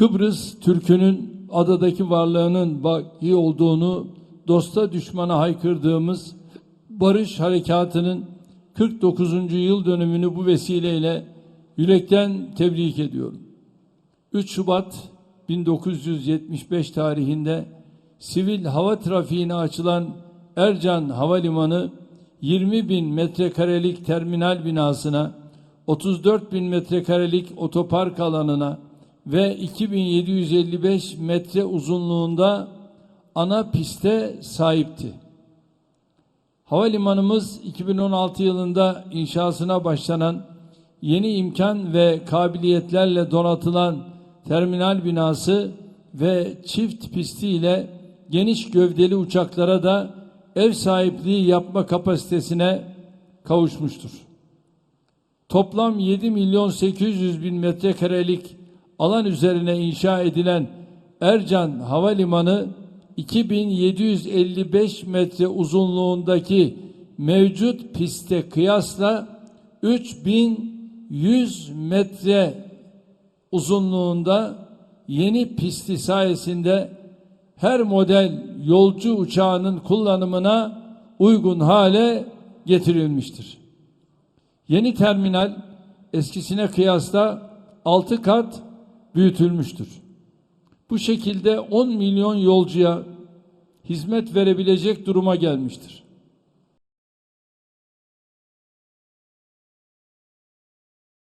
Kıbrıs Türk'ünün adadaki varlığının baki olduğunu dosta düşmana haykırdığımız barış harekatının 49. yıl dönümünü bu vesileyle yürekten tebrik ediyorum. 3 Şubat 1975 tarihinde sivil hava trafiğine açılan Ercan Havalimanı 20 bin metrekarelik terminal binasına, 34 bin metrekarelik otopark alanına ve 2755 metre uzunluğunda ana piste sahipti. Havalimanımız 2016 yılında inşasına başlanan yeni imkan ve kabiliyetlerle donatılan terminal binası ve çift pistiyle geniş gövdeli uçaklara da ev sahipliği yapma kapasitesine kavuşmuştur. Toplam 7 milyon 800 bin metrekarelik alan üzerine inşa edilen Ercan Havalimanı 2755 metre uzunluğundaki mevcut piste kıyasla 3100 metre uzunluğunda yeni pisti sayesinde her model yolcu uçağının kullanımına uygun hale getirilmiştir. Yeni terminal eskisine kıyasla 6 kat büyütülmüştür. Bu şekilde 10 milyon yolcuya hizmet verebilecek duruma gelmiştir.